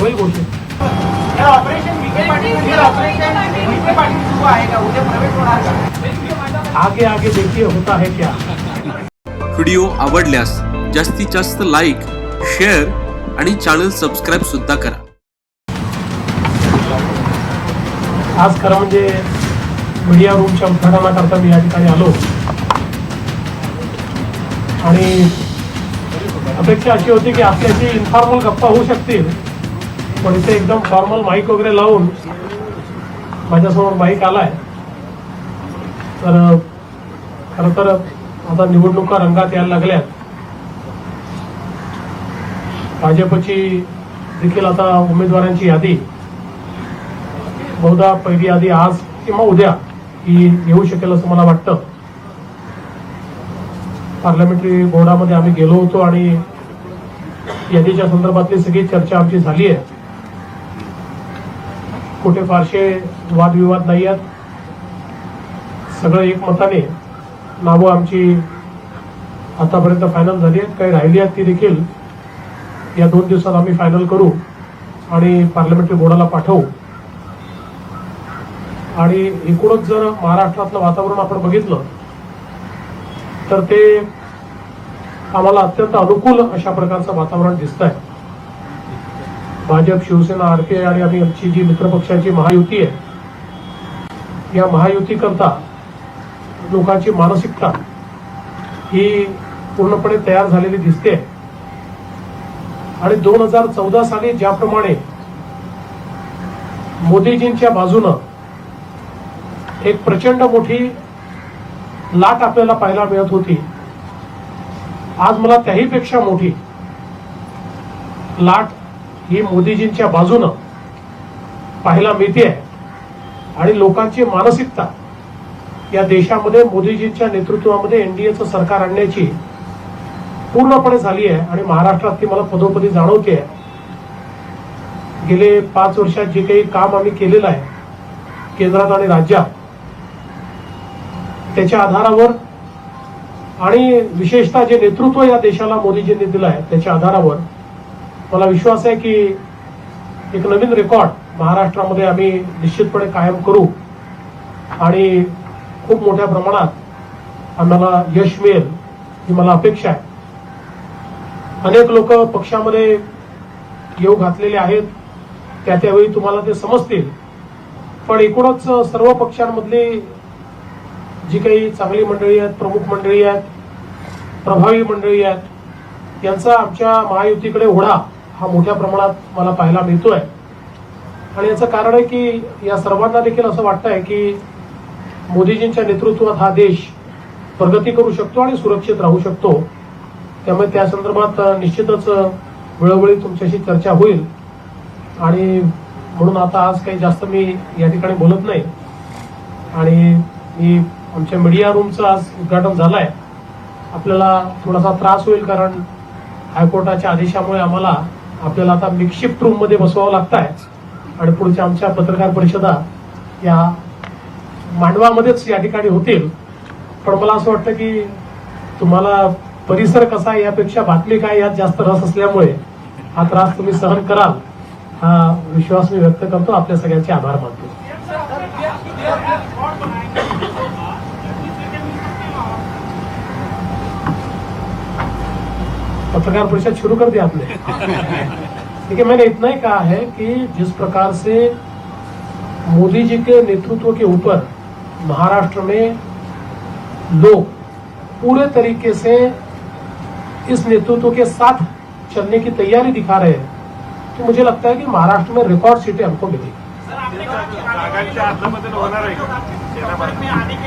होईल या operation Vikhe Patil operation Vikhe Patil सुरू आहे का? उद्या प्रवेश होणार का? आगे आगे देखिए होता है क्या। व्हिडिओ आवडल्यास जास्तीत जास्त लाईक शेअर आणि चॅनल सबस्क्राईब सुद्धा करा. आज खरं म्हणजे मीडिया रूमच्या उद्घाटनाकरता मी या ठिकाणी आलो. आणि अपेक्षा अशी होती की आपल्याशी इन्फॉर्मल गप्पा होऊ शकतील. पण इथे एकदम फॉर्मल माईक वगैरे लावून माझ्यासमोर माईक आलाय. तर खरं तर आता निवडणुका रंगात यायला लागल्यात. भाजपची देखील आता उमेदवारांची यादी. बहुधा पहिली यादी आज किंवा उद्या ही येऊ शकेल असं मला वाटतं. पार्लमेंटरी बोर्डामध्ये आम्ही गेलो होतो आणि यादीच्या संदर्भातली सगळी चर्चा आमची झाली आहे. कुठे फारसे वादविवाद नाही आहेत. सगळं एकमताने नावं आमची आतापर्यंत फायनल झाली आहेत. काही राहिली आहेत ती देखील या दोन दिवसात आम्ही फायनल करू आणि पार्लमेंटरी बोर्डाला पाठवू. आणि एकूणच जर महाराष्ट्रातलं वातावरण आपण बघितलं तर ते आम्हाला अत्यंत अनुकूल अशा प्रकारचं वातावरण दिसत आहे भाजप शिवसेना आरपीआय आणि आम्ही आमची जी मित्रपक्षाची महायुती आहे या महायुतीकरता लोकांची मानसिकता ही पूर्णपणे तयार झालेली दिसते. आणि दोन हजार चौदा साली ज्याप्रमाणे मोदीजींच्या बाजूनं एक प्रचंड मोठी लाट आपल्याला पाहायला मिळत होती. आज मला त्याहीपेक्षा मोठी लाट ही मोदीजींच्या बाजूनं पाहायला मिळते आणि लोकांची मानसिकता या देशामध्ये मोदीजींच्या नेतृत्वामध्ये एनडीएचं सरकार आणण्याची पूर्णपणे झाली आहे. आणि महाराष्ट्रात ती मला पदोपदी जाणवते गेले पाच वर्षात जे काही काम आम्ही केलेलं आहे केंद्रात आणि राज्यात त्याच्या आधारावर आणि विशेषतः जे नेतृत्व या देशाला मोदीजींनी दिलं आहे त्याच्या आधारावर मला विश्वास आहे की एक नवीन रेकॉर्ड महाराष्ट्रामध्ये आम्ही निश्चितपणे कायम करू. आणि खूप मोठ्या प्रमाणात आम्हाला यश मिळेल ही मला अपेक्षा आहे. अनेक लोक पक्षामध्ये येऊ घातलेले आहेत. त्या त्यावेळी तुम्हाला ते समजतील. पण एकूणच सर्व पक्षांमधली जी काही चांगली मंडळी आहेत प्रमुख मंडळी आहेत प्रभावी मंडळी आहेत यांचा आमच्या महायुतीकडे ओढा. हा मोठ्या प्रमाणात मला पाहायला मिळतोय. आणि याचं कारण आहे की या सर्वांना देखील असं वाटतंय की मोदीजींच्या नेतृत्वात हा देश प्रगती करू शकतो आणि सुरक्षित राहू शकतो. त्यामुळे त्या संदर्भात निश्चितच वेळोवेळी तुमच्याशी चर्चा होईल. आणि म्हणून आता आज काही जास्त मी या ठिकाणी बोलत नाही. आणि मी आमच्या मीडिया रूमचं आज उद्घाटन झालंय. आपल्याला थोडासा त्रास होईल कारण हायकोर्टाच्या आदेशामुळे आम्हाला आपल्याला आता मिक्शिफ्ट रूममध्ये बसवावं लागत आहे आणि पुढच्या आमच्या पत्रकार परिषदा या मांडवामध्येच या ठिकाणी होतील. पण मला असं वाटतं की तुम्हाला परिसर कसा आहे यापेक्षा बातमी काय यात जास्त रस असल्यामुळे हा त्रास तुम्ही सहन कराल हा विश्वास मी व्यक्त करतो. आपल्या सगळ्यांचे आभार मानतो. पत्रकार परिषद शुरू कर दिया आपने। देखिए, मैंने इतना ही कहा है कि जिस प्रकार से मोदी जी के नेतृत्व के ऊपर महाराष्ट्र में लोग पूरे तरीके से इस नेतृत्व के साथ चलने की तैयारी दिखा रहे हैं तो मुझे लगता है कि महाराष्ट्र में रिकॉर्ड सीटें हमको नाही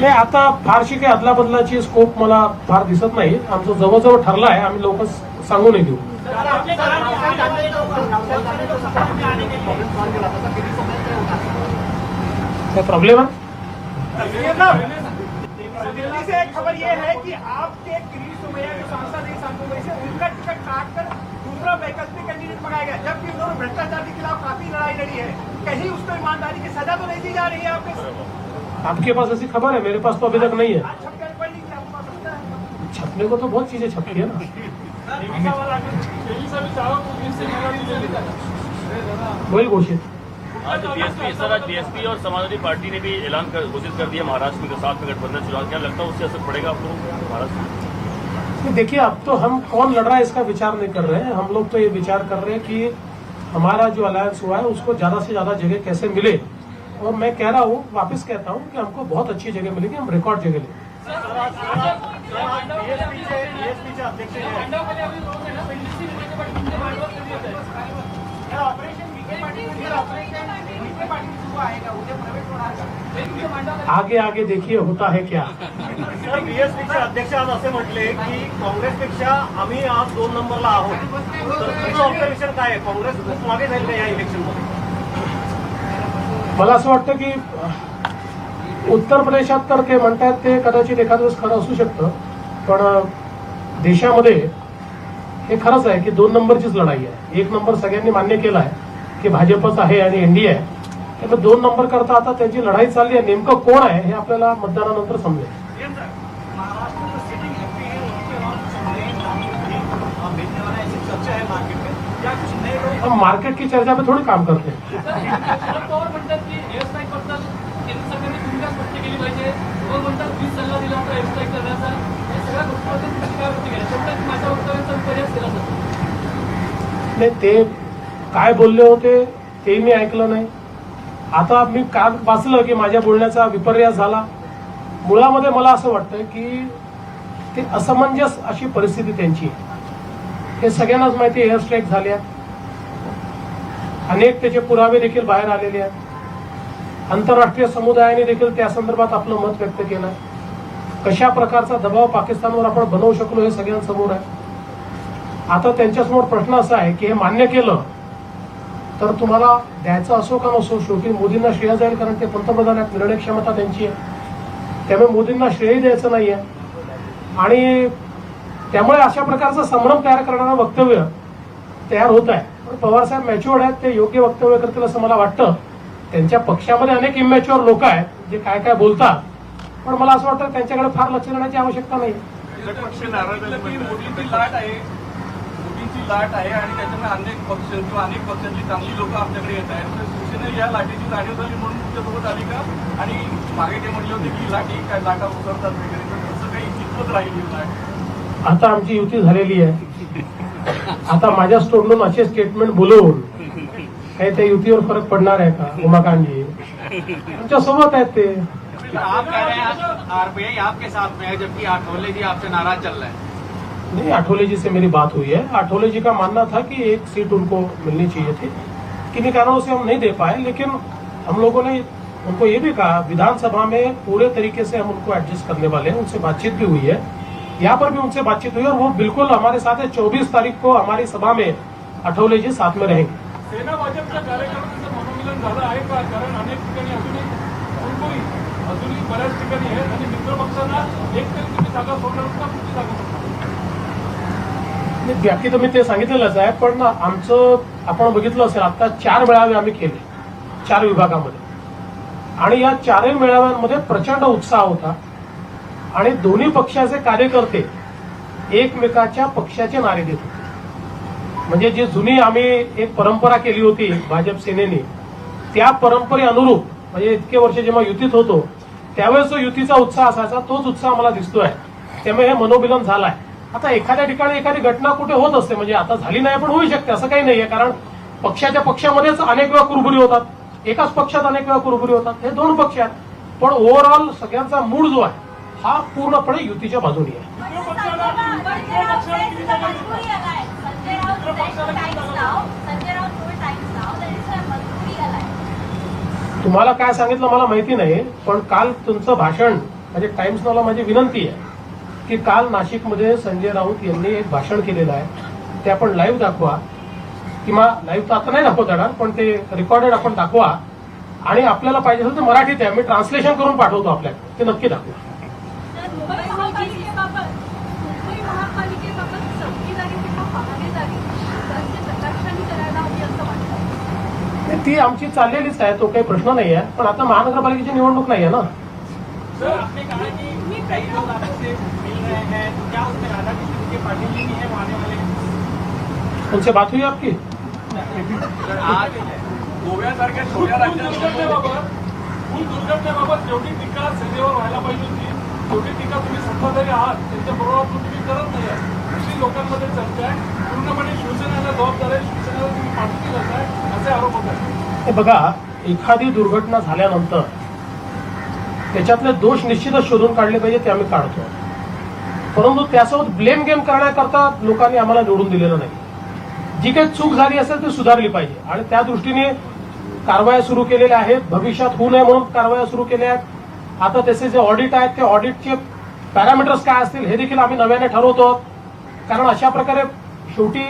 आता फारशी काही अदलाबदलाची स्कोप मला फार दिसत नाही आमचं जवळजवळ ठरलं आहे. आम्ही लोक सांगू नाही देऊ. काय प्रॉब्लेम दिल्ली से खबर ये है कि आपके गिरीश सोमैया जो सांसद हैं सांसद से उनका टिकट काटकर दूसरा वैकल्पिक कैंडिडेट बनाया गया जबकि उन्होंने भ्रष्टाचार के खिलाफ काफ़ी लड़ाई लड़ी है कहीं उसको ईमानदारी की सजा तो नहीं दी जा रही है आपके आपके पास ऐसी खबर है? मेरे पास तो अभी तक नहीं है। कर है छपने को तो बहुत चीज़ें छपती है ना। होईल घोषित। आज बीएसपी सर आज बीएसपी और समाजवादी पार्टी ने भी ऐलान कर घोषित कर दिया महाराष्ट्र में के साथ में गठबंधन चुनाव क्या लगता है उससे असर पड़ेगा आपको महाराष्ट्र में? देखिए अब तो हम कौन लड़ रहा है इसका विचार नहीं कर रहे हैं। हम लोग तो ये विचार कर रहे हैं कि हमारा जो अलायंस हुआ है उसको ज़्यादा से ज़्यादा जगह कैसे मिले? और मैं कह रहा हूँ वापस कहता हूँ कि हमको बहुत अच्छी जगह मिलेगी हम रिकॉर्ड जगह लेंगे। आगे आगे देखिए होता है क्या? सर बीएसपीचे अध्यक्ष आज असे म्हटले की काँग्रेसपेक्षा आम्ही आज दोन नंबरला आहोत. तर तुमचं ऑब्झर्वेशन काय आहे? काँग्रेस खूप मागे का या इलेक्शनमध्ये मला असं वाटतं की उत्तर प्रदेशात तर ते म्हणतायत ते कदाचित एखाद दिवस खरं असू शकतं पण देशामध्ये हे खरंच आहे की दोन नंबरचीच लढाई आहे. एक नंबर सगळ्यांनी मान्य केला आहे की भाजपच आहे आणि एनडीए आहे. त्यामुळे दोन नंबर करता आता त्यांची लढाई चालली आहे नेमकं कोण आहे हे आपल्याला मतदानानंतर समजेल. मार्केट की चर्चा पे थोड़ी काम करते. हैं शरद पवार म्हणतात की एअर स्ट्राईकबद्दल केंद्र सरकारने भूमिका स्पष्ट केली पाहिजे व म्हणतात वीज सल्ला दिला होता एअर स्ट्राईक करण्याचा या सगळ्या गोष्टीबद्दल तुमची काय प्रतिक्रिया त्यामुळे माझ्या वक्तव्याचा विपर्यास केला जातो नाही ते काय बोलले होते तेही मी ऐकलं नाही. आता मी का वाचलं की माझ्या बोलण्याचा विपर्यास झाला? मुळामध्ये मला असं वाटतं की ते असमंजस अशी परिस्थिती त्यांची आहे. हे सगळ्यांनाच माहिती एअर स्ट्राईक झाल्या अनेक त्याचे पुरावे देखील बाहेर आलेले आहेत. आंतरराष्ट्रीय समुदायाने देखील त्या संदर्भात आपलं मत व्यक्त केलं कशा प्रकारचा दबाव पाकिस्तानवर आपण बनवू शकलो हे सगळ्यांसमोर आहे. आता त्यांच्यासमोर प्रश्न असा आहे की हे मान्य केलं तर तुम्हाला द्यायचं असो का नसो शेवटी मोदींना श्रेय जाईल कारण ते पंतप्रधान आहेत निर्णय क्षमता त्यांची आहे. त्यामुळे मोदींना श्रेय द्यायचं नाहीये. आणि त्यामुळे अशा प्रकारचं संभ्रम तयार करणारं वक्तव्य तयार होत आहे. पण पवारसाहेब मॅच्युअर्ड आहेत ते योग्य वक्तव्य करतील असं मला वाटतं. त्यांच्या पक्षामध्ये अनेक इमॅच्युअर लोक आहेत जे काय काय बोलतात. पण मला असं वाटतं त्यांच्याकडे फार लक्ष देण्याची आवश्यकता नाही पक्ष नाराज झाले की म्हणतात. मोदींची लाट आहे आणि त्याच्यामुळे अनेक पक्ष किंवा अनेक पक्षांची चांगली लोक आपल्याकडे येत आहेत. तर शिवसेना या लाटेची जाणीव झाली म्हणून तुमच्यासोबत आली का? आणि मागे ते म्हणले होते की लाटी काय लाटा उतरतात वगैरे तर तसं काही कितपत राहील ही लाट आता आमची युती झालेली आहे. आता माझ्या स्टोरकडून असे स्टेटमेंट बोलवून काही त्या युतीवर फरक पडणार आहे का? उमाकांतजी आमच्यासोबत आहेत ते. आप कह रहे हैं आरपीआई आपके साथ में है जबकि आठवले जी आपसे नाराज चल रहे हैं। नहीं आठोले जी से मेरी बात हुई है। आठोले जी का मानना था कि एक सीट उनको मिलनी चाहिए थी। किन्हीं कारणों से हम नहीं दे पाए, लेकिन हम लोगों ने उनको ये भी कहा, विधानसभा में पूरे तरीके से हम उनको एडजस्ट करने वाले हैं। उनसे बातचीत भी हुई है। यहाँ पर भी उनसे बातचीत हुई और वो बिल्कुल हमारे साथ है। चौबीस तारीख को हमारी सभा में अठौले जी साथ में रहेंगे। सेना का ठिकाणी एक जागा जागा नाही, बाकी तर मी ते सांगितलेलंच आहे पण आमचं आपण बघितलं असेल आता चार मेळावे आम्ही केले चार विभागामध्ये. आणि या चारही मेळाव्यांमध्ये प्रचंड उत्साह होता. आणि दोन्ही पक्षाचे कार्यकर्ते एकमेकाच्या पक्षाचे नारे देत होते. म्हणजे जी जुनी आम्ही एक परंपरा केली होती भाजप सेनेने त्या परंपरे अनुरूप म्हणजे इतके वर्ष जेव्हा युतीत होतो त्यावेळेस जो युतीचा उत्साह असायचा तोच उत्साह मला दिसतोय. त्यामुळे हे मनोमिलन आहे आता एखाद्या ठिकाणी एखादी घटना कुठे होत असते म्हणजे आता झाली नाही पण होऊ शकते असं काही नाहीये. कारण पक्षाच्या पक्षामध्येच अनेक वेळा कुरबुरी होतात. एकाच पक्षात अनेक वेळा कुरबुरी होतात. हे दोन पक्ष आहेत. पण ओव्हरऑल सगळ्यांचा मूड जो आहे हा पूर्णपणे युतीच्या बाजूने आहे. अलाय तुम्हाला काय सांगितलं मला माहिती नाही पण काल तुमचं भाषण म्हणजे टाइम्स नावला माझी विनंती आहे. की काल नाशिकमध्ये संजय राऊत यांनी एक भाषण केलेलं आहे. ते आपण लाईव्ह दाखवा. किंवा लाईव्ह तर आता नाही दाखवता येणार पण ते रेकॉर्डेड आपण दाखवा. आणि आपल्याला पाहिजे असेल तर मराठीत आहे. मी ट्रान्सलेशन करून पाठवतो आपल्याला. ते नक्की दाखवा. ती आमची चाललेलीच आहे. तो काही प्रश्न नाही आहे पण आता महानगरपालिकेची निवडणूक नाही आहे ना. सर आपने कहा कि कई लोग आपसे मिल रहे हैं तो क्या उसमें राधा कृष्ण के पाटिल जी भी है आने वाले? हैं उनसे बात हुई आपकी? तर आज गोव्यासारख्या छोट्या फुल राज्यांमध्ये दुर्घटनेबाबत जेवढी टीका सेनेवर व्हायला पाहिजे होती. तेवढी टीका तुम्ही सत्ताधारी आहात त्यांच्या बरोबर तुम्ही करत नाही आहात. दुसरी लोकांमध्ये चर्चा आहे. पूर्णपणे शिवसेनेला जबाबदार आहे शिवसेनेला तुम्ही पाठिंबा करताय असे आरोप होत आहेत. हे बघा एखादी दुर्घटना झाल्यानंतर त्याच्यातले दोष निश्चितच शोधून काढले पाहिजे ते आम्ही काढतो परंतु त्यासोबत ब्लेम गेम करण्याकरता लोकांनी आम्हाला निवडून दिलेलं नाही. जी काही चूक झाली असेल ती सुधारली पाहिजे. आणि त्या दृष्टीने कारवाया सुरू केलेल्या आहेत. भविष्यात होऊ नये म्हणून कारवाया सुरू केल्या आहेत. आता त्याचे जे ऑडिट आहेत ते ऑडिटचे पॅरामीटर्स काय असतील हे देखील आम्ही नव्याने ठरवतो. आहोत. कारण अशा प्रकारे शेवटी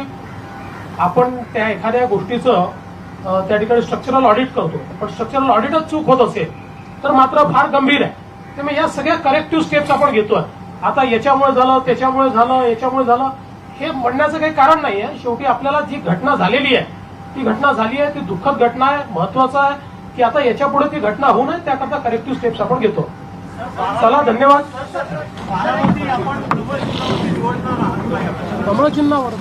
आपण त्या एखाद्या गोष्टीचं त्या ठिकाणी स्ट्रक्चरल ऑडिट करतो. पण स्ट्रक्चरल ऑडिटच चूक होत असेल तर मात्र फार गंभीर आहे. त्यामुळे या सगळ्या करेक्टिव्ह स्टेप्स आपण घेतोय आता याच्यामुळे झालं त्याच्यामुळे झालं याच्यामुळे झालं हे म्हणण्याचं काही कारण नाही आहे शेवटी आपल्याला जी घटना झालेली आहे ती घटना झाली आहे ती दुःखद घटना आहे महत्वाचं आहे की आता याच्यापुढे ती घटना होऊ नये त्याकरता करेक्टिव्ह स्टेप्स आपण घेतो. चला धन्यवाद? कमळ चिन्हावर